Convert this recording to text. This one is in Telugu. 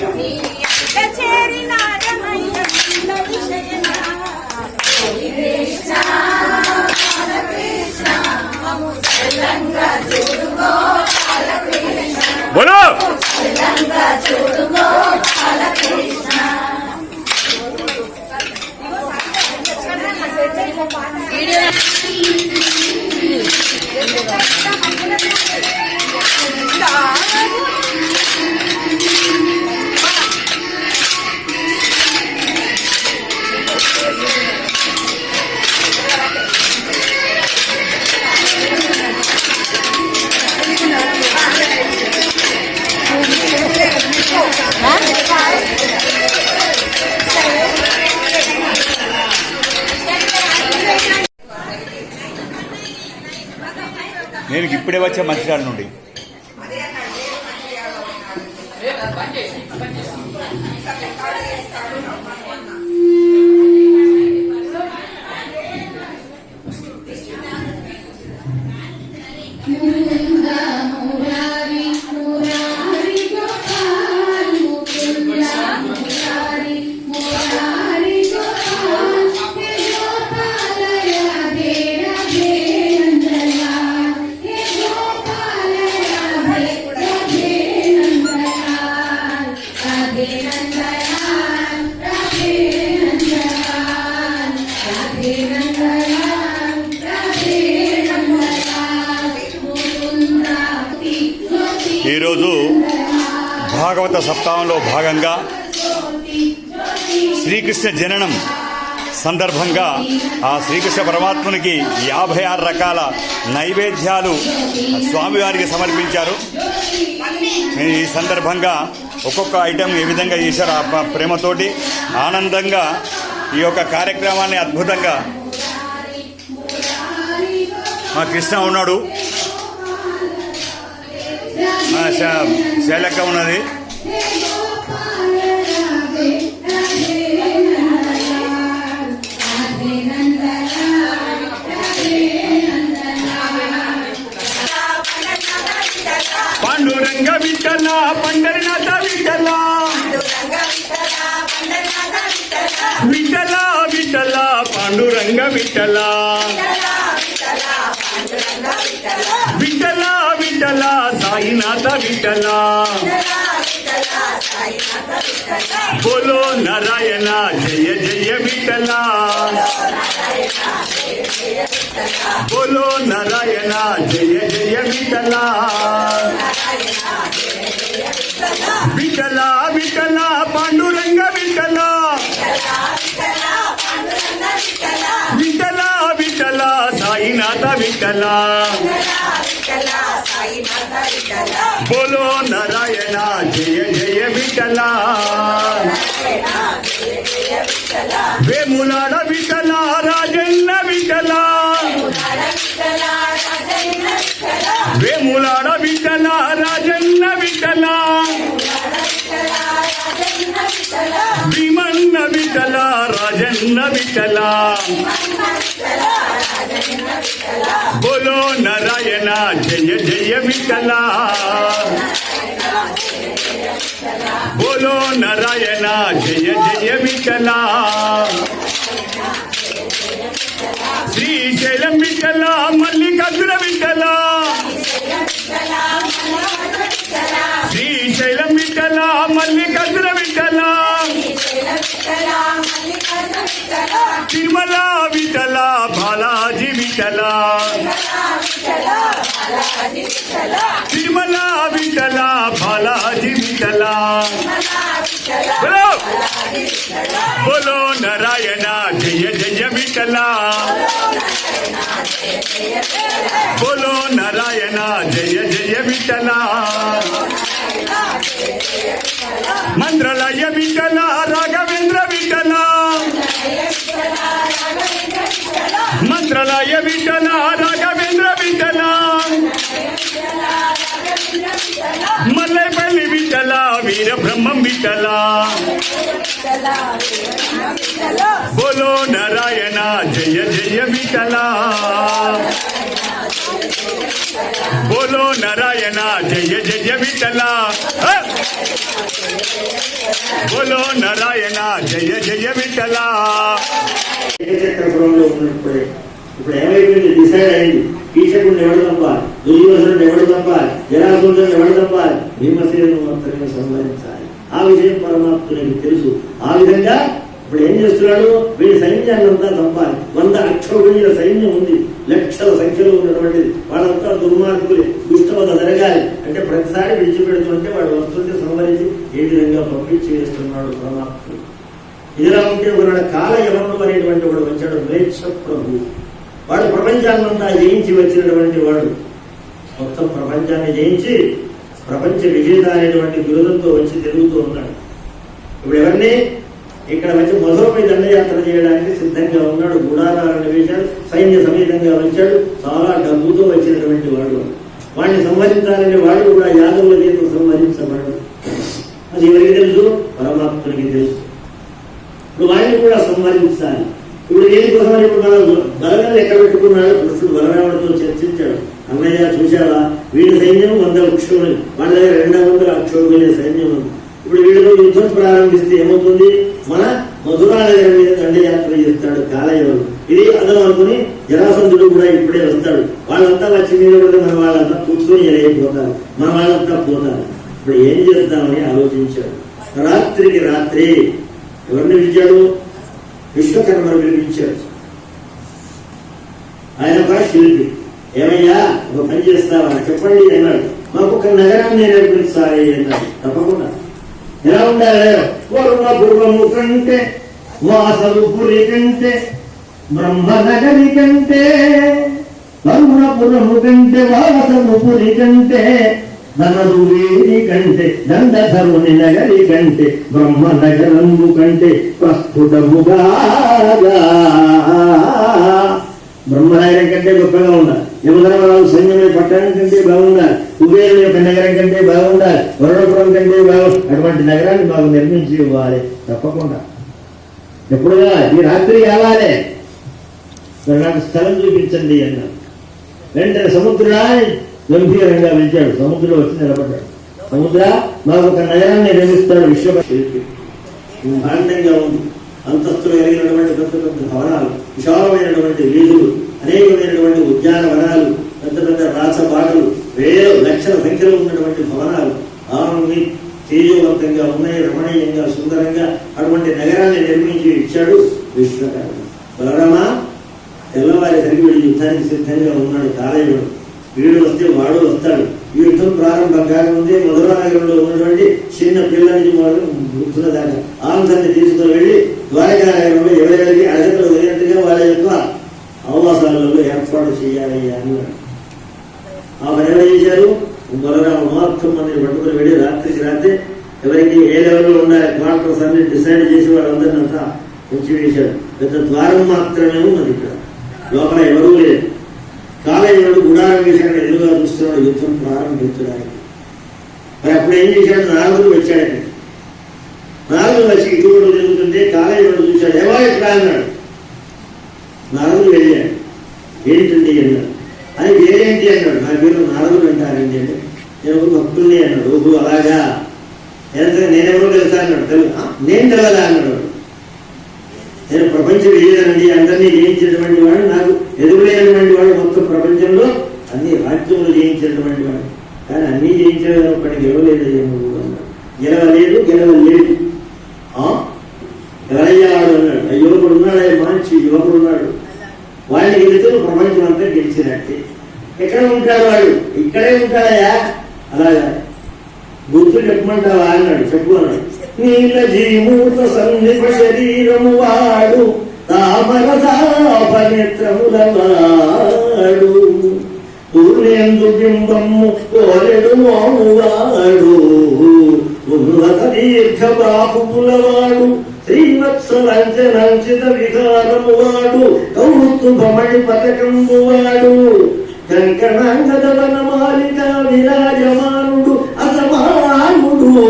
నీ నేను ఇప్పుడే వచ్చా మంచిర్యాల నుండి. భాగవత సప్తాహంలో భాగంగా శ్రీకృష్ణ జననం సందర్భంగా ఆ శ్రీకృష్ణ పరమాత్మునికి యాభై ఆరు రకాల నైవేద్యాలు స్వామివారికి సమర్పించారు. ఈ సందర్భంగా ఒక్కొక్క ఐటెం ఏ విధంగా చేశారు ఆ ప్రేమతోటి ఆనందంగా ఈ యొక్క కార్యక్రమాన్ని అద్భుతంగా మా కృష్ణ ఉన్నాడు. శైలక్క ఉన్నది. పండరినాథ విఠల విఠల విఠల పాండురంగ విఠల. విఠల విఠల సాయినాథ విఠల. బోలో నారాయణ జయ జయ విఠల. బోలో నారాయణ జయ జయ విఠల. విఠల విఠల పాండురంగ విఠల. విఠల విఠల సాయినాథ విఠల. బోలో నారాయణ జయ జయ విఠల. వేములాడ విఠల రాజన్న వికలా విఠల బోలో నారాయణ జయ జయ విఠల. బోలో నారాయణ జయ జయ విఠల. శ్రీశైలం విఠల మళ్ళీ తిరుమల విఠల బాలాజీ విఠల. తిరుమల విఠల బాలాజీ విఠల. బోలో! బోలో నారాయణ జయ జయ విఠల. బోలో నారాయణ జయ జయ విఠల. మంత్రాలయ విఠల రాగ మంత్రలయ విఠల రాఘవేంద్ర విఠల. మల్లెపల్లి విఠల వీర బ్రహ్మం విఠల. బోలో నారాయణ జయ జయ విఠల. బోలో నారాయణ జయ జయ విఠల. బోలో నారాయణ జయ జయ విఠల. ఏకచక్రపురంలో ఉన్నప్పుడే ఇప్పుడు ఏమైపోయింది? డిసైడ్ అయింది. కీచకుడిని ఎవడు చంపాలి? దుర్యోధనుడు ఎవడు చంపాలి? జరాసురుడిని ఎవడు చంపాలి? భీమసేను మాత్రమే సంహరించాలి. ఆ విషయం పరమాత్మునికి తెలుసు. ఆ విధంగా ఇప్పుడు ఏం చేస్తున్నాడు? వీడి సైన్యాన్ని అంతా చంపాలి. వంద అక్షరుల సైన్యం ఉంది. లక్షల సంఖ్యలో ఉన్నటువంటిది. వాళ్ళంతా దుర్మార్గులే. దుష్టవద జరగాలి. అంటే ప్రతిసారి విడిచిపెడుతుంటే వాడు వస్తుంటే సంహరించి ఏ విధంగా పంపిణీ చేస్తున్నాడు పరమాత్ముడు? ఇదిలా ఉంటే ఒకనాడు కాల యవనుడు అనేటువంటి వాడు వచ్చాడు. మేక్ష ప్రభు వాడు ప్రపంచాన్నంతా జయించి వచ్చినటువంటి వాడు. మొత్తం ప్రపంచాన్ని జయించి ప్రపంచ విజేత అనేటువంటి బిరుదంతో వచ్చి తిరుగుతూ ఉన్నాడు. ఇప్పుడు ఎవరిని? ఇక్కడ వచ్చి మధురపై దండయాత్ర చేయడానికి సిద్ధంగా ఉన్నాడు. గుడారాలను వేశాడు సైన్య సమేతంగా వచ్చాడు. చాలా డబ్బుతో వచ్చినటువంటి వాడు. వాడిని సంహరించాలని వాడు కూడా యాదవుల చేత సంహరించబడు అది ఎవరికి తెలుసు? పరమాత్మునికి తెలుసు. ఇప్పుడు వాడిని కూడా సంహరించాలి. ఇప్పుడు దేనికోసం ఇప్పుడు బలగాలు ఎక్కడ పెట్టుకున్నాడు? కృష్ణుడు బలరాముడితో చర్చించాడు అన్నయ్య చూశావా? వీడి సైన్యం వంద అక్షోభులు వాళ్ళ దగ్గర రెండు వందల అక్షోభులే సైన్యం ఉంది ఇప్పుడు వీడితో యుద్ధం ప్రారంభిస్తే ఏమవుతుంది? మన మధురా నగరం మీద దండయాత్ర చేస్తాడు కాలయవరు ఇది అదనం అనుకుని జరాసంధుడు కూడా ఇప్పుడే వస్తాడు. వాళ్ళంతా వచ్చి మీద మన వాళ్ళంతా కూర్చొని ఎరైపోతారు మన వాళ్ళంతా పోతారు. ఇప్పుడు ఏం చేద్దామని ఆలోచించాడు. రాత్రికి రాత్రి ఎవరిని పిలిచాడు? విశ్వకర్మను పిలిపించాడు ఆయన కూడా శిల్పి. ఏమయ్యా ఒక పని చేస్తావా? చెప్పండి అన్నాడు. మాకు ఒక నగరాన్ని నేర్పించాలి అన్నాడు. తప్పకుండా. ఎలా ఉండాలి? పూర్వ పూర్వము కంటే వాసలు పురి కంటే బ్రహ్మనగరి కంటే కరుణపురము కంటే వాసలు పురి కంటే ధనదు కంటే దండధరుని నగరి కంటే బ్రహ్మ నగరంబు కంటే ప్రస్ఫుటముగా బ్రహ్మనగరం కంటే గొప్పగా ఉండాలి. యమధర్మరావు సైన్యమే పట్టణం కంటే బాగుండాలి. కుబేరు యొక్క నగరం కంటే బాగుండాలి. వరుణపురం కంటే బాగు అటువంటి నగరాన్ని మాకు నిర్మించి ఇవ్వాలి తప్పకుండా. ఎప్పుడుగా ఈ రాత్రి కావాలి. మరి నాకు స్థలం చూపించండి అన్నారు. వెంటనే గంభీరంగా పిలిచాడు సముద్రం వచ్చి నిలబడ్డాడు. సముద్ర మాకు ఒక నగరాన్ని నిర్మిస్తాడు విశ్వ బ్రహ్మాండంగా ఉంది. అంతస్తులు కలిగినటువంటి పెద్ద పెద్ద భవనాలు విశాలమైనటువంటి వీధులు అనేకమైనటువంటి ఉద్యానవనాలు పెద్ద పెద్ద రాసబాటలు వేల లక్షల సంఖ్యలో ఉన్నటువంటి భవనాలు ఆమె తేజవంతంగా ఉన్నాయి రమణీయంగా సుందరంగా అటువంటి నగరాన్ని నిర్మించి ఇచ్చాడు విశ్వకర్మ. బలరామా తెల్లవారేసరికి వీడు యుద్ధానికి సిద్ధంగా ఉన్నాడు కాలేయుడు. వీడు వస్తే వాడు వస్తాడు. వీడితో ప్రారంభం కాకముందే మధురా నగరంలో ఉన్నటువంటి చిన్న పిల్లల నుంచి మొదలు వృద్ధుల ఆనందాన్ని తీసుకుని వెళ్ళి ద్వారకానగరంలో ఎవరెవరికి అర్హతలు తగినట్టుగా వాళ్ళ యొక్క అవాసాలలో ఏర్పాటు చేయాలి అన్నాడు. ఆ పని ఎవరు చేశారు? బలరామ మహత్వం అనేది పట్టుకుని వెళ్ళి రాత్రికి రాత్రి ఎవరికి ఏ లెవెల్లో ఉండాలి క్వార్టర్స్ అన్ని డిసైడ్ చేసి వాళ్ళందరినీ అంతా ఉంచి వేశాడు పెద్ద ద్వారం మాత్రమే ఉన్నది ఇక్కడ. లోపల ఎవరూ లేదు కాలేజీలో గుడారం వేశాడు ఎదురుగా చూస్తున్నాడు యుద్ధం ప్రారంభించడానికి మరి అప్పుడు ఏం చేశాడు? నారదుడు వచ్చాడు. అక్కడికి. నారదుడు వచ్చి ఇటువంటి జరుగుతుంటే కాలేజీలో చూశాడు. ఏమో ఎట్లా అన్నాడు. నారదుడు వెళ్ళాడు. ఏంటండి అన్నాడు. అని వేరేంటి అన్నాడు. నా పేరు నారదుడు అంటారండి అంటే నేను ఒక భక్తుల్ని అన్నాడు. ఓహో అలాగా? నేను నేనెవరో తెలుసా అన్నాడు. తెలుగు నేను తెలవదా అన్నాడు. నేను ప్రపంచం విజయనండి అందరినీ జయించినటువంటి వాడు నాకు ఎదురులేనటువంటి మొత్తం ప్రపంచంలో అన్ని రాజ్యములు జయించినటువంటి వాడు. కానీ అన్ని జయించేవాడికి ఎవలేదు గెలవలేదు గెలవలేదు. ఆ? ఎవరయ్యాడు అన్నాడు. ఆ యువకుడు ఉన్నాడే మంచి యువకుడు ఉన్నాడు. వాడిని గెలిస్తే ప్రపంచం అంతా గెలిచినట్టే. ఎక్కడ ఉంటాడు వాడు? ఇక్కడే ఉంటాడయా అలాగా. గుర్తు చెప్పమంటావా అన్నాడు. చెప్పు అన్నాడు. నీల జీమూత సన్నిధ శరీరము వాడు. తామర నేత్రముల బింబము కోరెడు మోమువాడు ఉన్నత దీర్ఘ బాపులవాడు శ్రీవత్సలంచనంచిత వికారము వాడు కౌస్తుభమణి పథకంబు వాడు కంకణాంగద వనమాలిక విరాజమానుడు అసమానుడు.